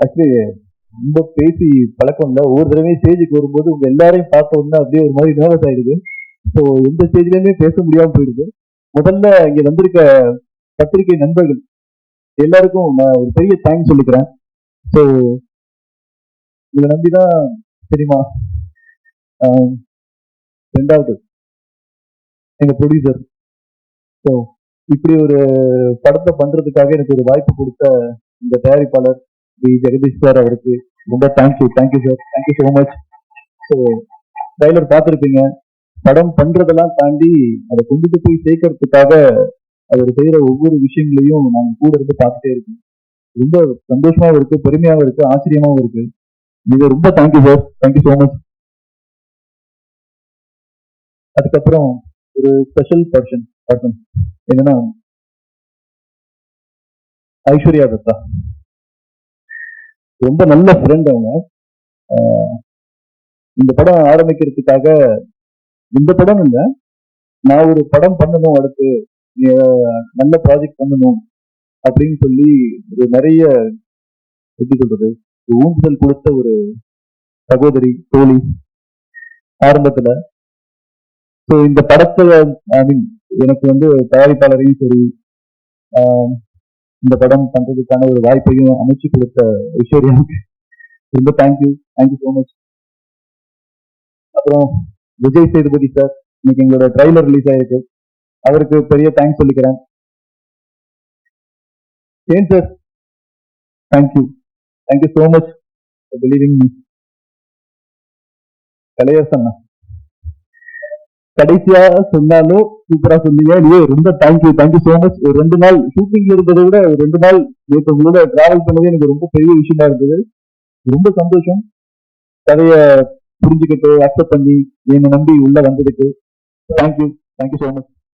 Actually ரொம்ப பேசி பழக்கம் இல்லை. ஒவ்வொரு தடவையும் ஸ்டேஜுக்கு வரும்போது உங்க எல்லாரையும் பார்த்த உடனே அப்படியே ஒரு மாதிரி நர்வஸ் ஆயிடுது. ஸோ எந்த ஸ்டேஜ்லயுமே பேச முடியாம போயிடுது. முதல்ல இங்க வந்திருக்க பத்திரிகை நண்பர்கள் எல்லாருக்கும் நான் ஒரு பெரிய தேங்க்ஸ் சொல்லிக்கிறேன். ஸோ இதை நம்பிதான் தெரியுமா? ரெண்டாவது எங்க ப்ரொடியூசர் ஸோ இப்படி ஒரு படத்தை பண்றதுக்காக எனக்கு ஒரு வாய்ப்பு கொடுத்த இந்த தயாரிப்பாளர் டி ஜெகதீஷ் சார் அவருக்கு ரொம்ப thank you thank you sir thank you so much so trailer பார்த்துருப்பீங்க. படம் பண்றதெல்லாம் தாண்டி அதை கொண்டுட்டு போய் சேர்க்கறதுக்காக அவர் செய்யற ஒவ்வொரு விஷயங்களையும் நாங்க கூட இருந்து பார்த்துட்டே இருக்கோம் ரொம்ப சந்தோஷமாவும் இருக்கு பெருமையாவும் இருக்கு ஆச்சரியமாவும் இருக்கு. நீங்க ரொம்ப thank you sir thank you so much அதுக்கப்புறம் ஒரு ஸ்பெஷல் பர்சன் பர்சன் என்னன்னா ஐஸ்வர்யா தத்தா. ரொம்ப நல்ல ஃப்ரெண்ட் அவங்க. இந்த படம் ஆரம்பிக்கிறதுக்காக இந்த படம் இல்லை. நான் ஒரு படம் பண்ணணும் அடுத்து நல்ல ப்ராஜெக்ட் பண்ணணும் அப்படின்னு சொல்லி ஒரு நிறைய எப்படி சொல்றது ஊந்துதல் கொடுத்த ஒரு சகோதரி தோழி ஆரம்பத்துல. ஸோ இந்த படத்துல ஐ மீன் எனக்கு வந்து தயாரிப்பாளரையும் சரி இந்த படம் பண்றதுக்கான ஒரு வாய்ப்பையும் அமைச்சு கொடுத்த ஐஸ்வர்யாவுக்கு ரொம்ப தேங்க்யூ தேங்க்யூ ஸோ மச் அப்புறம் விஜய் சேதுபதி சார் இன்னைக்கு எங்களோட ட்ரைலர் ரிலீஸ் ஆயிருக்கு. அவருக்கு பெரிய தேங்க்ஸ் சொல்லிக்கிறேன். ஏன் sir thank you thank you so much believing me Kalaiyarasan கடைசியா சொன்னாலும் சூப்பரா சொன்னீங்க. நீங்க ரொம்ப தேங்க்யூ தேங்க்யூ சோ மச் ஒரு ரெண்டு நாள் ஷூட்டிங்ல இருந்ததை விட ஒரு ரெண்டு நாள் நேற்று உங்களோட டிராவல் பண்ணது எனக்கு ரொம்ப பெரிய விஷயமா இருந்தது. ரொம்ப சந்தோஷம். கதைய புரிஞ்சுக்கிட்டு அக்செப்ட் பண்ணி என்னை நம்பி உள்ள வந்ததுக்கு. Thank you thank you so much